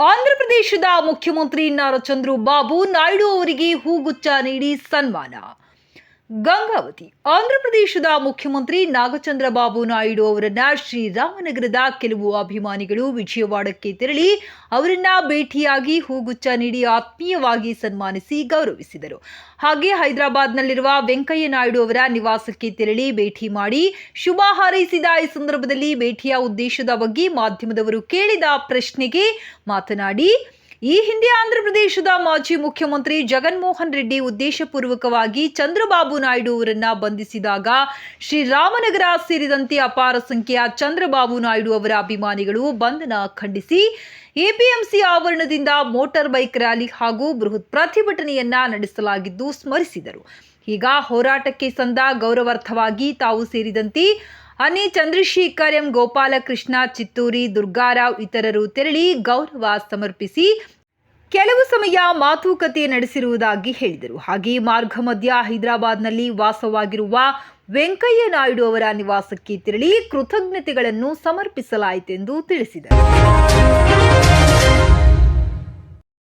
ಆಂಧ್ರ ಪ್ರದೇಶದ ಮುಖ್ಯಮಂತ್ರಿ ನಾರಾ ಚಂದ್ರು ಬಾಬು ನಾಯ್ಡು ಅವರಿಗೆ ಹೂಗುಚ್ಚ ನೀಡಿ ಸನ್ಮಾನ. ಗಂಗಾವತಿ. ಆಂಧ್ರಪ್ರದೇಶದ ಮುಖ್ಯಮಂತ್ರಿ ನಾಗಚಂದ್ರ ಬಾಬು ನಾಯ್ಡು ಅವರನ್ನ ಶ್ರೀರಾಮನಗರದ ಕೆಲವು ಅಭಿಮಾನಿಗಳು ವಿಜಯವಾಡಕ್ಕೆ ತೆರಳಿ ಅವರನ್ನ ಭೇಟಿಯಾಗಿ ಹೂಗುಚ್ಛ ನೀಡಿ ಆತ್ಮೀಯವಾಗಿ ಸನ್ಮಾನಿಸಿ ಗೌರವಿಸಿದರು. ಹಾಗೆ ಹೈದರಾಬಾದ್ನಲ್ಲಿರುವ ವೆಂಕಯ್ಯ ನಾಯ್ಡು ಅವರ ನಿವಾಸಕ್ಕೆ ತೆರಳಿ ಭೇಟಿ ಮಾಡಿ ಶುಭ ಹಾರೈಸಿದ ಈ ಸಂದರ್ಭದಲ್ಲಿ ಭೇಟಿಯ ಉದ್ದೇಶದ ಬಗ್ಗೆ ಮಾಧ್ಯಮದವರು ಕೇಳಿದ ಪ್ರಶ್ನೆಗೆ ಮಾತನಾಡಿ ಈ ಹಿಂದೆ ಆಂಧ್ರಪ್ರದೇಶದ ಮಾಜಿ ಮುಖ್ಯಮಂತ್ರಿ ಜಗನ್ಮೋಹನ್ ರೆಡ್ಡಿ ಉದ್ದೇಶಪೂರ್ವಕವಾಗಿ ಚಂದ್ರಬಾಬು ನಾಯ್ಡು ಅವರನ್ನ ಬಂಧಿಸಿದಾಗ ಶ್ರೀರಾಮನಗರ ಸೇರಿದಂತೆ ಅಪಾರ ಸಂಖ್ಯೆಯ ಚಂದ್ರಬಾಬು ನಾಯ್ಡು ಅವರ ಅಭಿಮಾನಿಗಳು ಬಂಧನ ಖಂಡಿಸಿ ಎಪಿಎಂಸಿ ಆವರಣದಿಂದ ಮೋಟಾರ್ ಬೈಕ್ ರ್ಯಾಲಿ ಹಾಗೂ ಬೃಹತ್ ಪ್ರತಿಭಟನೆಯನ್ನ ನಡೆಸಲಾಗಿದ್ದು ಸ್ಮರಿಸಿದರು. ಈಗ ಹೋರಾಟಕ್ಕೆ ಸಂದ ಗೌರವಾರ್ಥವಾಗಿ ತಾವು ಸೇರಿದಂತೆ ಅನಿ ಚಂದ್ರಶೇಖರ್ ಎಂ ಗೋಪಾಲಕೃಷ್ಣ ಚಿತ್ತೂರಿ ದುರ್ಗಾರಾವ್ ಇತರರು ತೆರಳಿ ಗೌರವ ಸಮರ್ಪಿಸಿ ಕೆಲವು ಸಮಯ ಮಾತುಕತೆ ನಡೆಸಿರುವುದಾಗಿ ಹೇಳಿದರು. ಹಾಗೆ ಮಾರ್ಗ ಮಧ್ಯ ಹೈದರಾಬಾದ್ನಲ್ಲಿ ವಾಸವಾಗಿರುವ ವೆಂಕಯ್ಯ ನಾಯ್ಡು ಅವರ ನಿವಾಸಕ್ಕೆ ತೆರಳಿ ಕೃತಜ್ಞತೆಗಳನ್ನು ಸಮರ್ಪಿಸಲಾಯಿತೆಂದು ತಿಳಿಸಿದರು.